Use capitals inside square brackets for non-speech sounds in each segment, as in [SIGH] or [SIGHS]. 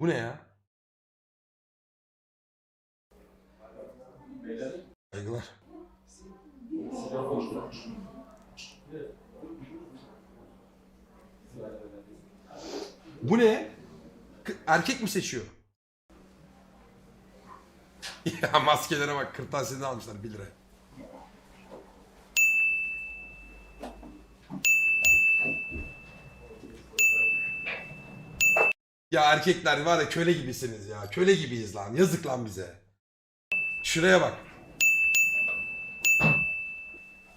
Bu ne ya? Saygılar. Bu ne? Erkek mi seçiyor? [LAUGHS] ya maskelere bak kırtasiyeden almışlar 1 lira. Ya erkekler var ya köle gibisiniz ya. Köle gibiyiz lan. Yazık lan bize. Şuraya bak.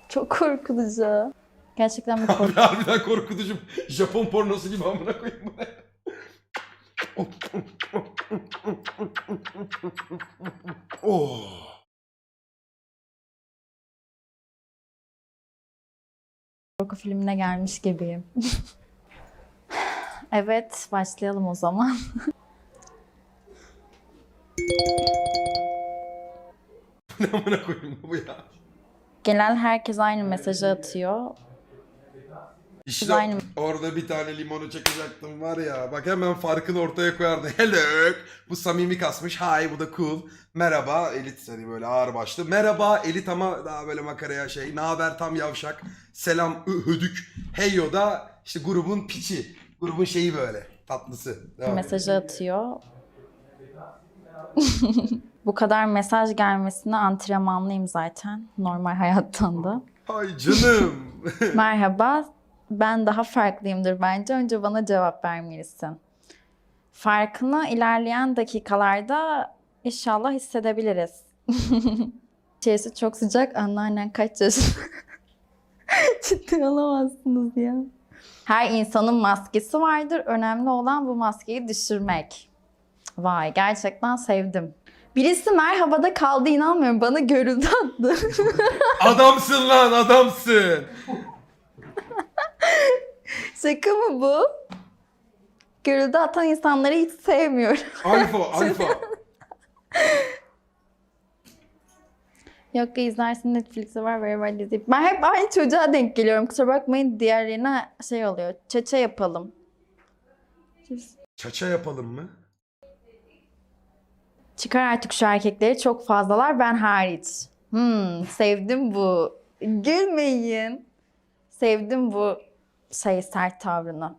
Çok korkutucu. Gerçekten bir korku. [LAUGHS] Abi harbiden korkutucu. Japon pornosu gibi amına koyayım bu ne? oh. korku filmine gelmiş gibiyim. [LAUGHS] evet, başlayalım o zaman. [LAUGHS] Ne amına koyayım bu ya? Genel herkes aynı mesajı atıyor. İşte Aynı. orada bir tane limonu çekecektim var ya. Bak hemen farkını ortaya koyardı. [LAUGHS] Hello. Bu samimi kasmış. Hi bu da cool. Merhaba. Elit hani böyle ağır başlı. Merhaba Elit ama daha böyle makaraya şey. Ne haber tam yavşak. Selam ı- hödük. Heyo da işte grubun piçi. Grubun şeyi böyle. Tatlısı. Devam. Mesajı atıyor. [LAUGHS] Bu kadar mesaj gelmesine antrenmanlıyım zaten. Normal hayattan da. Ay canım. [LAUGHS] Merhaba, ben daha farklıyımdır bence. Önce bana cevap vermelisin. Farkını ilerleyen dakikalarda inşallah hissedebiliriz. [LAUGHS] İçerisi çok sıcak. Anneannen kaç yaşında? Ciddi olamazsınız ya. Her insanın maskesi vardır. Önemli olan bu maskeyi düşürmek. Vay gerçekten sevdim. Birisi merhabada kaldı inanmıyorum. Bana görüldü attı. [LAUGHS] adamsın lan adamsın. Şaka mı bu? Görüldü atan insanları hiç sevmiyorum. Alfa [LAUGHS] alfa. Yok izlersin Netflix'e var beraber izleyip. Ben hep aynı çocuğa denk geliyorum. Kusura bakmayın diğerlerine şey oluyor. Çeçe yapalım. Çaça yapalım mı? Çıkar artık şu erkekleri çok fazlalar ben hariç. Hmm, sevdim bu. Gülmeyin. Sevdim bu şey sert tavrını.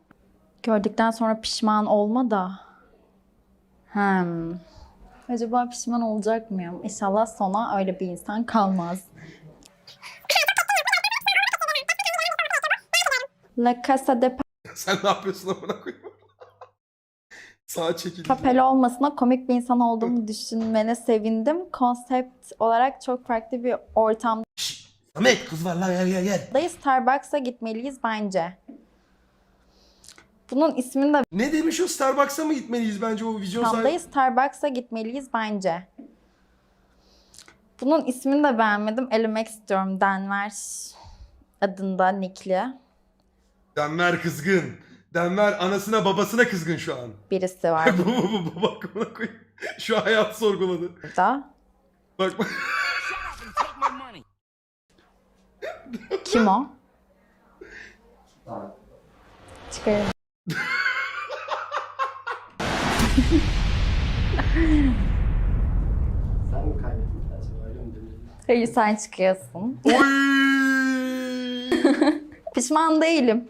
Gördükten sonra pişman olma da. Hmm. Acaba pişman olacak mıyım? İnşallah sona öyle bir insan kalmaz. La Casa de Sen ne yapıyorsun amına koyayım? [LAUGHS] Sağa çekil. Papel olmasına komik bir insan olduğumu düşünmene sevindim. Konsept olarak çok farklı bir ortamdayız. Samet kız var lan gel gel gel. Starbucks'a gitmeliyiz bence. Bunun ismini de Ne demiş o Starbucks'a mı gitmeliyiz bence o vizyon sahibi? Tamdayız Starbucks'a gitmeliyiz bence. Bunun ismini de beğenmedim. Elemek istiyorum. Denver adında nickli Denver kızgın. Denver anasına babasına kızgın şu an. birisi var [LAUGHS] bu bu bu bu bak amına koyayım. Şu hayat sorguladı. burada. Bak bak. [LAUGHS] Kim o? Çıkarım. Sen mi kaybettin öyle mi? Hayır sen çıkıyorsun. [LAUGHS] Pişman değilim.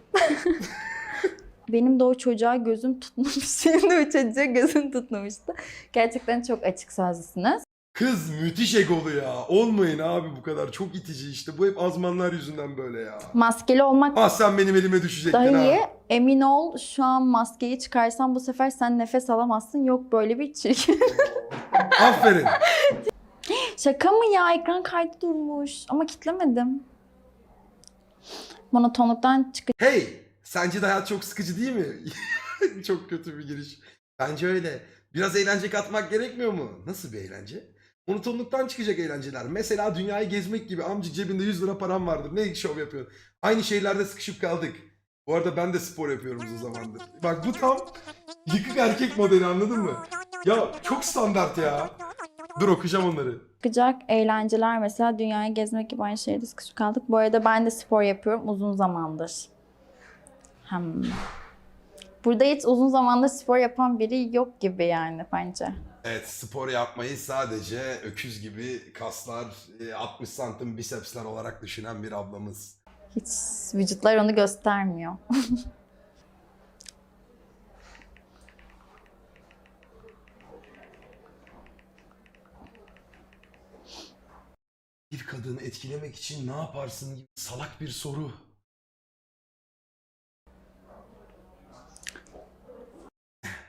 Benim de o çocuğa gözüm tutmamış. Senin [LAUGHS] de o çocuğa gözün tutmamıştı. Gerçekten çok açık sözlüsünüz. Kız müthiş egolu ya. Olmayın abi bu kadar. Çok itici işte. Bu hep azmanlar yüzünden böyle ya. Maskeli olmak Ah sen benim elime düşecektin daha ha. Emin ol şu an maskeyi çıkarsan bu sefer sen nefes alamazsın. Yok böyle bir çirkin. [LAUGHS] Aferin. [LAUGHS] Şaka mı ya? Ekran kaydı durmuş. Ama kitlemedim. Monotonluktan Hey, sence de hayat çok sıkıcı değil mi? [LAUGHS] çok kötü bir giriş. Bence öyle. Biraz eğlence katmak gerekmiyor mu? Nasıl bir eğlence? Monotonluktan çıkacak eğlenceler. Mesela dünyayı gezmek gibi amca cebinde 100 lira param vardır. Ne şov yapıyorsun? Aynı şeylerde sıkışıp kaldık. Bu arada ben de spor yapıyorum uzun zamandır. Bak bu tam yıkık erkek modeli anladın mı? Ya çok standart ya. Dur okuyacağım onları. çıkacak eğlenceler mesela dünyayı gezmek gibi aynı şeyde sıkışıp kaldık. Bu arada ben de spor yapıyorum uzun zamandır. Hmm. Burada hiç uzun zamandır spor yapan biri yok gibi yani bence. Evet spor yapmayı sadece öküz gibi kaslar, e, 60 santim bisepsler olarak düşünen bir ablamız. Hiç vücutlar onu göstermiyor. Bir kadını etkilemek için ne yaparsın gibi salak bir soru.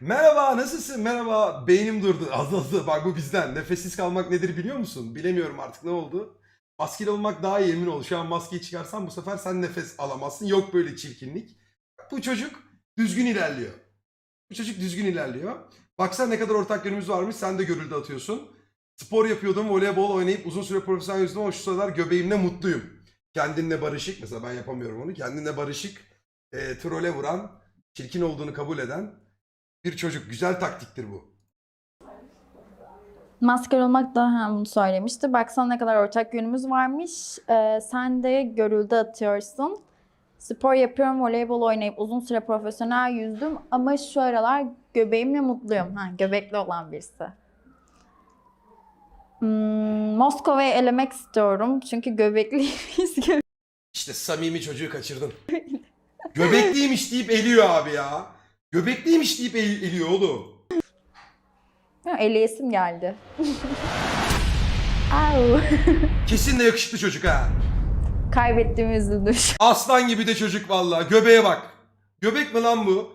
Merhaba nasılsın? Merhaba beynim durdu. [LAUGHS] Az az bak bu bizden. Nefessiz kalmak nedir biliyor musun? Bilemiyorum artık ne oldu. Maskeli olmak daha iyi emin ol. Şu an maskeyi çıkarsan bu sefer sen nefes alamazsın. Yok böyle çirkinlik. Bu çocuk düzgün ilerliyor. Bu çocuk düzgün ilerliyor. Baksana ne kadar ortak yönümüz varmış. Sen de görüldü atıyorsun. Spor yapıyordum, voleybol oynayıp uzun süre profesyonel yüzdüm ama şu sıralar göbeğimle mutluyum. Kendinle barışık, mesela ben yapamıyorum onu. Kendinle barışık, e, trole vuran, çirkin olduğunu kabul eden bir çocuk. Güzel taktiktir bu. Masker olmak da hem bunu söylemişti. Baksana ne kadar ortak yönümüz varmış. Ee, sen de görüldü atıyorsun. Spor yapıyorum, voleybol oynayıp uzun süre profesyonel yüzdüm ama şu aralar göbeğimle mutluyum. Ha, göbekli olan birisi. Hmm, Moskova'yı elemek istiyorum çünkü göbekliyiz. [LAUGHS] İşte samimi çocuğu kaçırdın. Göbekliymiş deyip eliyor abi ya. Göbekliymiş deyip el- eliyor oğlum. Ya, Eleyesim geldi. [LAUGHS] Au. Kesin de yakışıklı çocuk ha. Kaybettiğimi üzüldüm. [LAUGHS] Aslan gibi de çocuk vallahi. Göbeğe bak. Göbek mi lan bu?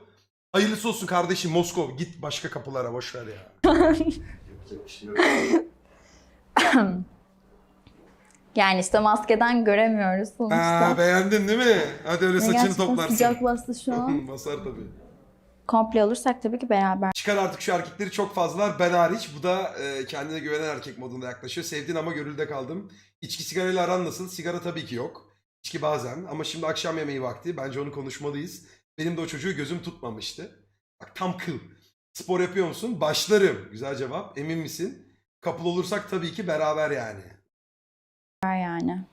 Hayırlısı olsun kardeşim Moskov. Git başka kapılara boş ver ya. Yapacak bir şey yok. [LAUGHS] Yani işte maskeden göremiyoruz sonuçta. Aa, beğendin değil mi? Hadi öyle Ve saçını gerçekten toplarsın. Sıcak bastı şu an. Basar tabii. Komple olursak tabii ki beraber. Çıkar artık şu erkekleri çok fazlalar ben hariç. Bu da e, kendine güvenen erkek modunda yaklaşıyor. Sevdin ama görülde kaldım. İçki sigarayla aran nasıl? Sigara tabii ki yok. İçki bazen ama şimdi akşam yemeği vakti. Bence onu konuşmalıyız. Benim de o çocuğu gözüm tutmamıştı. Bak tam kıl. Spor yapıyor musun? Başlarım. Güzel cevap. Emin misin? Kapıl olursak tabii ki beraber yani. yani.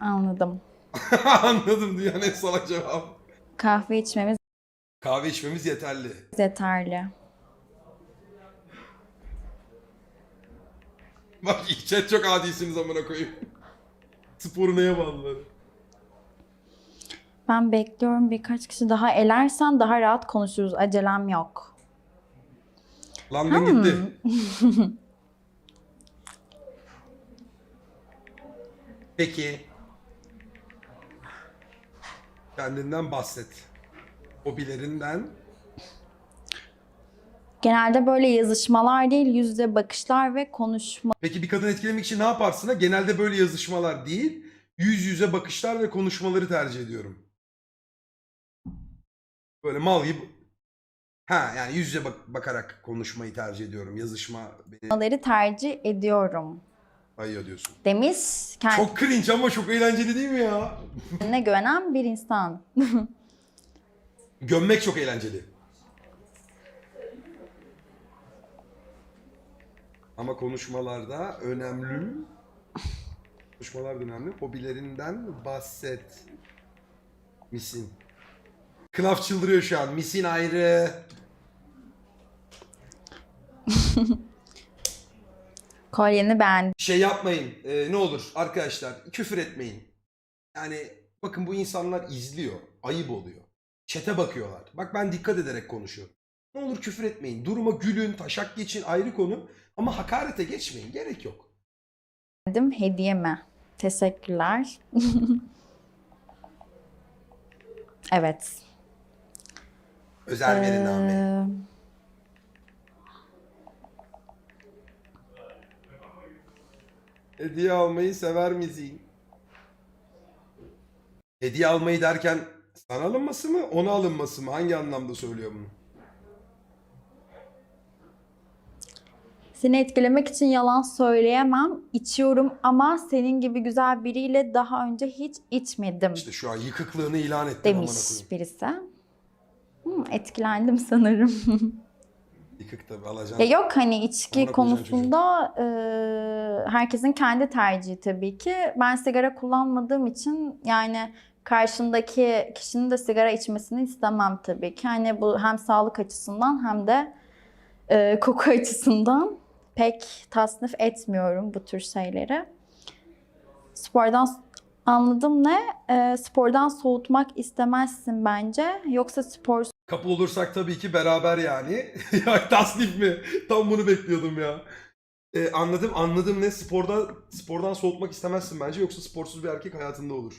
Anladım. [LAUGHS] Anladım dünyanın en salak cevabı. Kahve içmemiz Kahve içmemiz yeterli. yeterli. Bak [LAUGHS] chat çok adisiniz amına koyayım. Sporu neye bağlılar? Ben bekliyorum birkaç kişi daha elersen daha rahat konuşuruz. Acelem yok. Lan ben gitti. [LAUGHS] Peki. Kendinden bahset. Hobilerinden. Genelde böyle yazışmalar değil, yüzde bakışlar ve konuşma. Peki bir kadın etkilemek için ne yaparsın? Genelde böyle yazışmalar değil, yüz yüze bakışlar ve konuşmaları tercih ediyorum. Böyle mal gibi. Ha yani yüz yüze bak- bakarak konuşmayı tercih ediyorum. Yazışma beni Leri tercih ediyorum. Bayıyor diyorsun. Demiş Çok cringe ama çok eğlenceli değil mi ya? kendine güvenen bir insan. [LAUGHS] Gömmek çok eğlenceli. Ama konuşmalarda önemli. Konuşmalar da önemli. Hobilerinden bahset. Misin. Klaf çıldırıyor şu an. Misin ayrı. [LAUGHS] Kolyeni beğendim. Şey yapmayın. e, ne olur arkadaşlar. Küfür etmeyin. Yani bakın bu insanlar izliyor. Ayıp oluyor. Çete bakıyorlar. Bak ben dikkat ederek konuşuyorum. Ne olur küfür etmeyin. Duruma gülün, taşak geçin ayrı konu. Ama hakarete geçmeyin. Gerek yok. Hediye mi? Teşekkürler. [LAUGHS] evet. Özel verin abi. Ee, Hediye almayı sever misin? Hediye almayı derken sana alınması mı, ona alınması mı? Hangi anlamda söylüyor bunu? Seni etkilemek için yalan söyleyemem. İçiyorum ama senin gibi güzel biriyle daha önce hiç içmedim. İşte şu an yıkıklığını ilan ettin amına demiş koyayım. birisi. Hmm, etkilendim sanırım. [LAUGHS] Yıkık tabii alacaksın. ya yok hani içki Amına konusunda e, herkesin kendi tercihi tabii ki. Ben sigara kullanmadığım için yani karşındaki kişinin de sigara içmesini istemem tabii ki. Hani bu hem sağlık açısından hem de e, [LAUGHS] koku açısından pek tasnif etmiyorum bu tür şeyleri. Spordan anladım ne? E, spordan soğutmak istemezsin bence. Yoksa spor Kapı olursak tabii ki beraber yani. [LAUGHS] ya tasnif mi? Tam bunu bekliyordum ya. Ee, anladım anladım ne sporda spordan soğutmak istemezsin bence yoksa sporsuz bir erkek hayatında olur.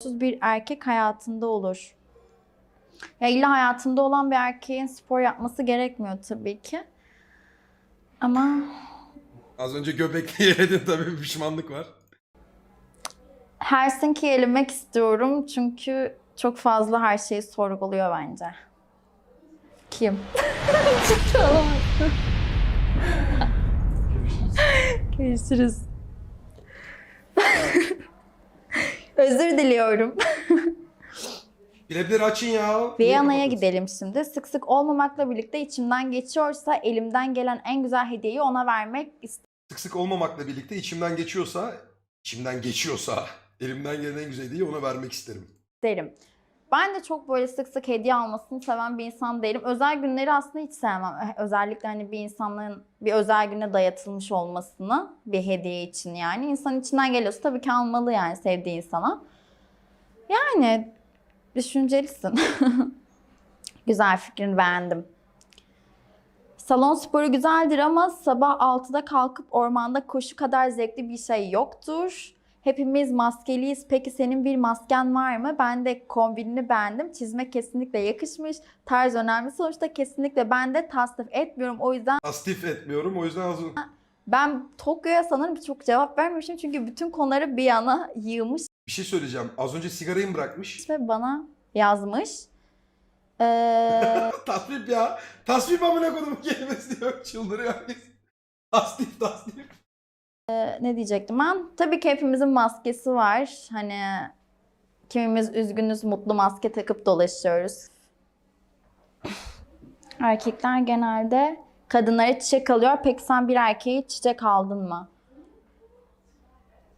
sporsuz bir erkek hayatında olur. Ya illa hayatında olan bir erkeğin spor yapması gerekmiyor tabii ki. Ama Az önce göbekli [LAUGHS] yedin tabii pişmanlık var. Helsinki'yi elemek istiyorum çünkü çok fazla her şeyi sorguluyor bence. Kim? [LAUGHS] Görüşürüz. Özür diliyorum. Biletleri açın ya. Viyana'ya gidelim şimdi. Sık sık olmamakla birlikte içimden geçiyorsa elimden gelen en güzel hediyeyi ona vermek Sık sık olmamakla birlikte içimden geçiyorsa, içimden geçiyorsa elimden gelen en güzel hediyeyi ona vermek isterim. İsterim. Ben de çok böyle sık sık hediye almasını seven bir insan değilim. Özel günleri aslında hiç sevmem. Eh, Özellikle hani bir insanın bir özel güne dayatılmış olmasını bir hediye için yani. İnsan içinden geliyorsa tabii ki almalı yani sevdiği insana. Yani düşüncelisin. [LAUGHS] Güzel fikrini beğendim. Salon sporu güzeldir ama sabah 6'da kalkıp ormanda koşu kadar zevkli bir şey yoktur. Hepimiz maskeliyiz. Peki senin bir masken var mı? Ben de kombinini beğendim. Çizme kesinlikle yakışmış. Tarz önemli. Sonuçta kesinlikle ben de tasnif etmiyorum. O yüzden Tasdif etmiyorum o yüzden az ben Tokyo'ya sanırım çok cevap vermemişim. Çünkü bütün konuları bir yana yığmış Bir şey söyleyeceğim. Az önce sigarayı mı bırakmış? ve bana yazmış. Ee, [LAUGHS] tasvip ya. Tasvip amına kodumun kelimesi diyor. Çıldırıyor herkes. Tasdif tasdif. Ne diyecektim ben? Tabii ki hepimizin maskesi var. Hani kimimiz üzgünüz, mutlu maske takıp dolaşıyoruz. [SIGHS] Erkekler genelde kadınlara çiçek alıyor. Peki sen bir erkeğe çiçek aldın mı?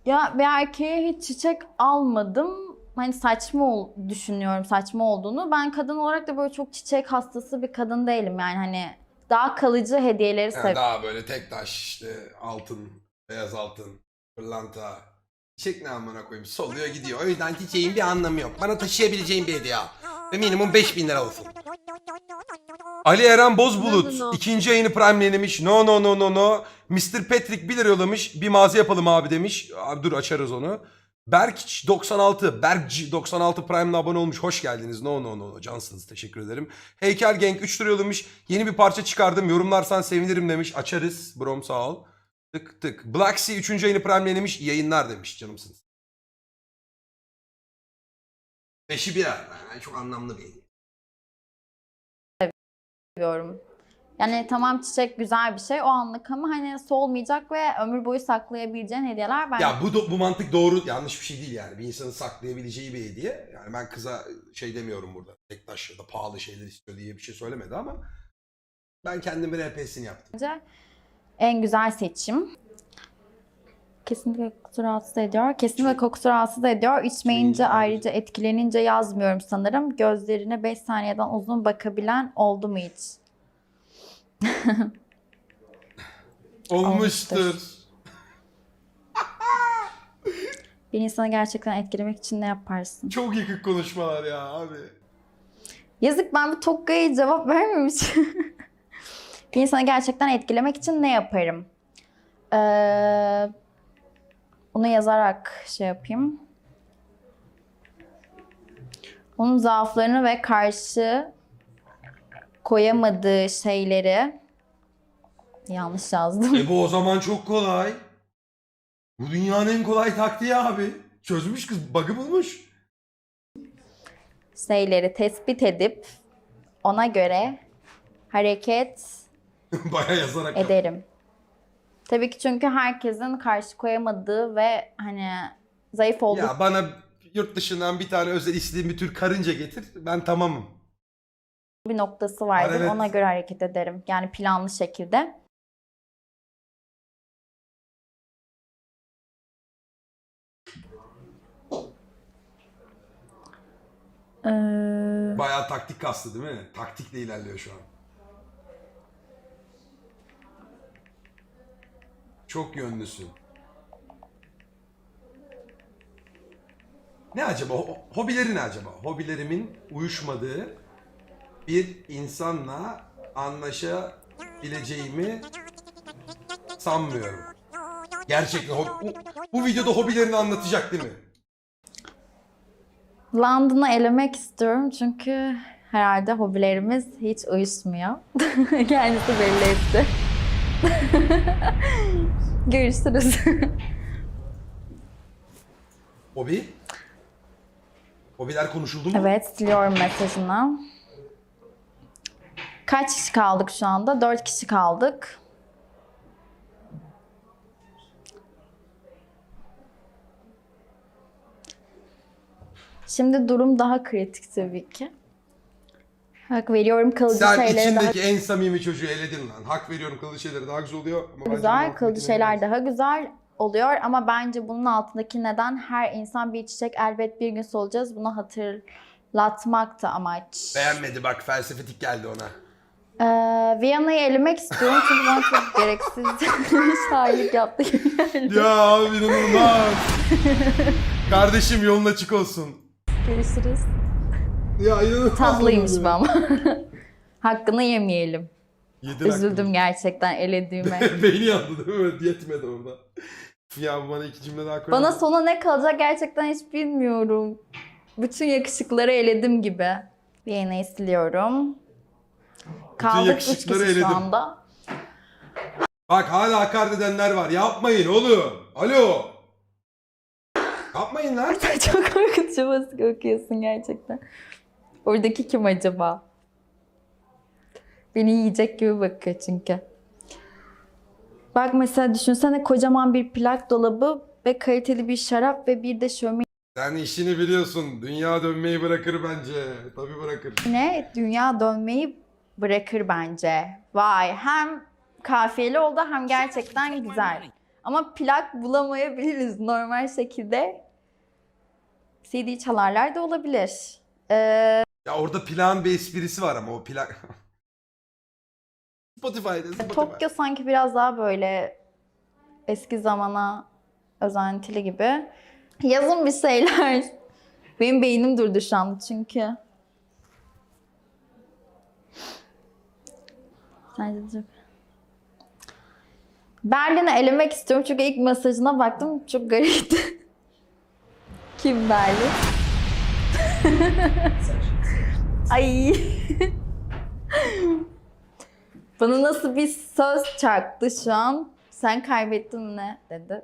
Ya bir erkeğe hiç çiçek almadım. Hani saçma ol, düşünüyorum saçma olduğunu. Ben kadın olarak da böyle çok çiçek hastası bir kadın değilim yani hani daha kalıcı hediyeleri Yani seviyorum. daha böyle tek taş işte altın, beyaz altın, pırlanta. Çiçek ne amına koyayım soluyor gidiyor. O yüzden çiçeğin bir anlamı yok. Bana taşıyabileceğin bir hediye al. Ve minimum 5000 lira olsun. Ali Eren Bozbulut ikinci yayını primelemiş. No no no no no. Mr. Patrick 1 lira yollamış. Bir mağaza yapalım abi demiş. Abi dur açarız onu. Berk 96, Berk 96 Prime'la abone olmuş. Hoş geldiniz. No no no no. Cansınız. Teşekkür ederim. Heykel Gang 3 lira yollamış. Yeni bir parça çıkardım. Yorumlarsan sevinirim demiş. Açarız. Brom sağ ol. Tık tık. Black Sea 3. yayını primelemiş. İyi yayınlar demiş canımsınız. Beşi bir Yani çok anlamlı bir hediye. seviyorum. Yani tamam çiçek güzel bir şey o anlık ama hani solmayacak ve ömür boyu saklayabileceğin hediyeler bence Ya bu do- bu mantık doğru yanlış bir şey değil yani. Bir insanın saklayabileceği bir hediye. Yani ben kıza şey demiyorum burada. Tek taş ya da pahalı şeyler istiyor diye bir şey söylemedi ama ben kendimin RP'sini yaptım. En güzel seçim. Kesinlikle kokusu rahatsız ediyor. Kesinlikle kokusu rahatsız ediyor. İçmeyince İçmeyince ayrıca etkilenince yazmıyorum sanırım. Gözlerine 5 saniyeden uzun bakabilen oldu mu hiç? [LAUGHS] Olmuştur. Bir insanı gerçekten etkilemek için ne yaparsın? Çok yıkık konuşmalar ya abi. Yazık ben bu Tokka'ya cevap vermemişim. [LAUGHS] bir insanı gerçekten etkilemek için ne yaparım? Ee, bunu yazarak şey yapayım. Onun zaaflarını ve karşı koyamadığı şeyleri yanlış yazdım. E bu o zaman çok kolay. Bu dünyanın en kolay taktiği abi. Çözmüş kız. Bug'ı bulmuş. şeyleri tespit edip ona göre hareket [LAUGHS] Baya yazarak. ederim. Tabii ki çünkü herkesin karşı koyamadığı ve hani zayıf olduğu Ya bana yurt dışından bir tane özel istediğim bir tür karınca getir. Ben tamamım. bir noktası vardır. Evet. Ona göre hareket ederim. Yani planlı şekilde. Ee, Bayağı taktik kastı değil mi? Taktikle ilerliyor şu an. Çok yönlüsün. Ne acaba? Ho- hobileri ne acaba? Hobilerimin uyuşmadığı bir insanla anlaşabileceğimi sanmıyorum. Gerçekten bu, bu videoda hobilerini anlatacak değil mi? London'ı elemek istiyorum çünkü herhalde hobilerimiz hiç uyuşmuyor. [LAUGHS] Kendisi belli etti. [LAUGHS] Görüşürüz. [LAUGHS] Hobi? Hobiler konuşuldu mu? evet, siliyorum mesajını. Kaç kişi kaldık şu anda? Dört kişi kaldık. Şimdi durum daha kritik tabii ki. Hak veriyorum kalıcı Sen şeylere daha içindeki en samimi çocuğu eledin lan. Hak veriyorum kalıcı şeyleri daha güzel oluyor. Ama güzel, kalıcı şeyler daha güzel oluyor ama bence bunun altındaki neden her insan bir çiçek elbet bir gün solacağız. Bunu hatırlatmak da amaç. Beğenmedi bak felsefetik geldi ona. Ee, Viyana'yı elemek istiyorum çünkü bana çok [LAUGHS] gereksiz şairlik yaptı gibi geldi. Ya abi inanılmaz. [LAUGHS] Kardeşim yolun açık olsun. Görüşürüz. Ya inanılmaz. Tatlıymış bu ama. [LAUGHS] Hakkını yemeyelim. Yedin Üzüldüm gerçekten elediğime. hakkını. [LAUGHS] Beyni yandı değil mi? Yetmedi orada. Ya bana iki cümle daha koy. Bana sona ne kalacak gerçekten hiç bilmiyorum. Bütün yakışıkları eledim gibi. Viyana'yı siliyorum. Kaldık üç yakışıkları kişi eledim. şu anda. Bak hala hakaret edenler var. Yapmayın oğlum. Alo. Yapmayın lan. [LAUGHS] Çok korkutucu basık okuyorsun gerçekten. Oradaki kim acaba? Beni yiyecek gibi bakıyor çünkü. Bak mesela düşünsene kocaman bir plak dolabı ve kaliteli bir şarap ve bir de şömine Sen işini biliyorsun. Dünya dönmeyi bırakır bence. Tabii bırakır. dünya dönmeyi bırakır bence. Vay hem kafiyeli oldu hem gerçekten güzel. Ama plak bulamayabiliriz normal şekilde. CD çalarlar da olabilir. Ee, Ya orada plan bir esprisi var ama o plan... [LAUGHS] Spotify'da Spotify. Tokyo sanki biraz daha böyle eski zamana özentili gibi. Yazın bir şeyler. [LAUGHS] Benim beynim durdu şu anda çünkü. Sence çok... Berlin'i elemek istiyorum çünkü ilk mesajına baktım çok garipti. [LAUGHS] Kim Berlin? Ay. Bana nasıl bir söz çarptı şu an? Sen kaybettin ne dedi.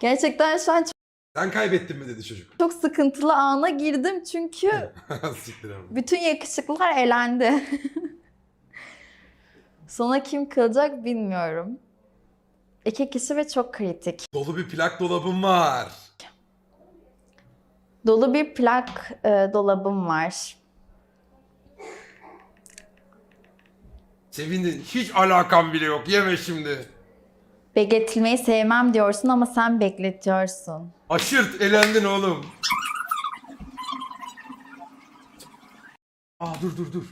Gerçekten şu an çok, Sen kaybettin mi dedi çocuk. çok sıkıntılı ana girdim çünkü [LAUGHS] Siktir abi. bütün yakışıklılar elendi. [LAUGHS] Sonra kim kalacak bilmiyorum. İki kişi ve çok kritik. Dolu bir plak dolabım var. Dolu bir plak e, dolabım var. Sevindin. Hiç alakam bile yok. Yeme şimdi. Bekletilmeyi sevmem diyorsun ama sen bekletiyorsun. Aşırt elendin oğlum. Aa dur dur dur.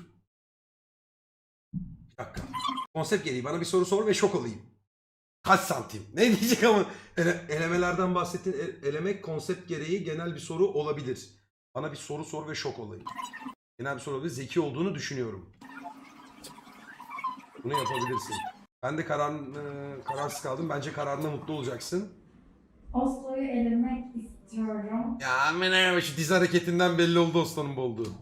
Bir dakika. Konsept gereği bana bir soru sor ve şok olayım. Kaç santim? Ne diyecek ama ele- elemelerden bahsettin. E- elemek konsept gereği genel bir soru olabilir. Bana bir soru sor ve şok olayım. Genel bir soru olabilir. Zeki olduğunu düşünüyorum. Bunu yapabilirsin. Ben de karar, e, kararsız kaldım. Bence kararına mutlu olacaksın. Oslo'yu elemek istiyorum. Ya amına şu diz hareketinden belli oldu Osman'ın bu olduğu.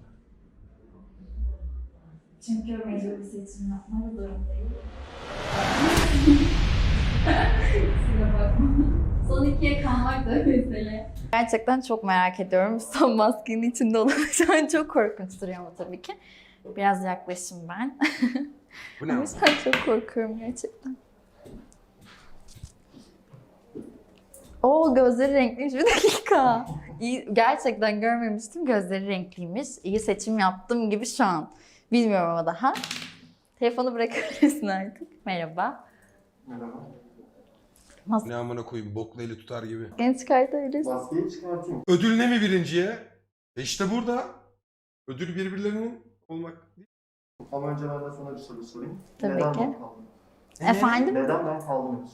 Çünkü mecbur bir seçim yapmak zorundayım. Bakma. Son ikiye kalmak da mesele. Gerçekten çok merak ediyorum. [LAUGHS] Son maskenin içinde an çok korkunç duruyor ama tabii ki. Biraz yaklaşım ben. Bu ne? [LAUGHS] Ama an çok korkuyorum gerçekten. Oo gözleri renkliymiş. Bir dakika. İyi, gerçekten görmemiştim. Gözleri renkliymiş. İyi seçim yaptım gibi şu an. Bilmiyorum ama daha. Telefonu bırakabilirsin artık. Merhaba. Merhaba. Ne amına koyayım bokla eli tutar gibi. Maskeni çıkartabilirsin. Maskeyi çıkartayım. Ödül ne mi birinciye? E işte burada ödül birbirlerinin olmak. Ama önce ben de sana bir soru sorayım. Tabii Neden ki. ben kaldım? Efendim? Neden ben kaldım?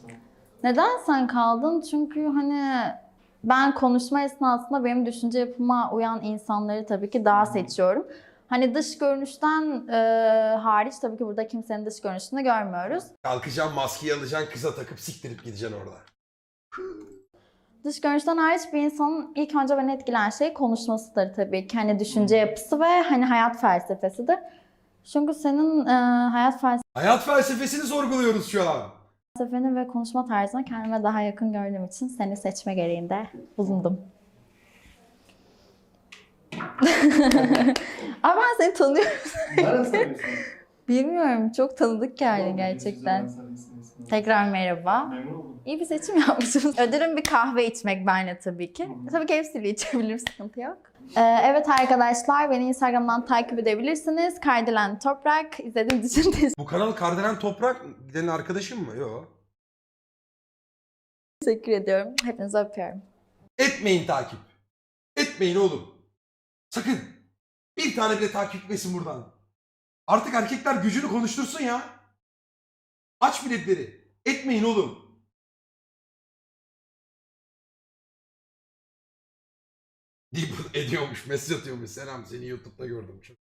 Neden sen kaldın? Çünkü hani ben konuşma esnasında benim düşünce yapıma uyan insanları tabii ki daha seçiyorum. Hani dış görünüşten e, hariç tabii ki burada kimsenin dış görünüşünü görmüyoruz. Kalkacaksın maskeyi alacaksın kıza takıp siktirip gideceksin orada. Dış görünüşten hariç bir insanın ilk önce beni etkileyen şey konuşmasıdır tabii ki. Hani düşünce yapısı ve hani hayat felsefesidir. Çünkü senin e, hayat Hayat felsefesini sorguluyoruz şu an. felsefeni ve konuşma tarzını kendime daha yakın gördüğüm için seni seçme gereğinde bulundum. Ama ben seni tanıyorum. Nereden? Bilmiyorum. Çok tanıdık geldi Tamam, gerçekten. Tekrar merhaba. Memnun oldum. İyi bir seçim yapmışsınız. Ödülüm bir kahve içmek benle tabii ki. Hı. Tabii ki hepsiyle içebilirim, sıkıntı yok. Ee, evet arkadaşlar, beni Instagram'dan takip edebilirsiniz. Kardelen Toprak. İzlediğiniz için [LAUGHS] Bu kanal Kardelen Toprak gidenin arkadaşım mı? Yok. teşekkür ediyorum. Hepinizi öpüyorum. Etmeyin takip. Etmeyin oğlum. Sakın. Bir tane bile takip etmesin buradan. Artık erkekler gücünü konuştursun ya. Aç biletleri. Etmeyin oğlum. Deyip ediyormuş, mesaj atıyormuş. Selam seni YouTube'da gördüm. Çok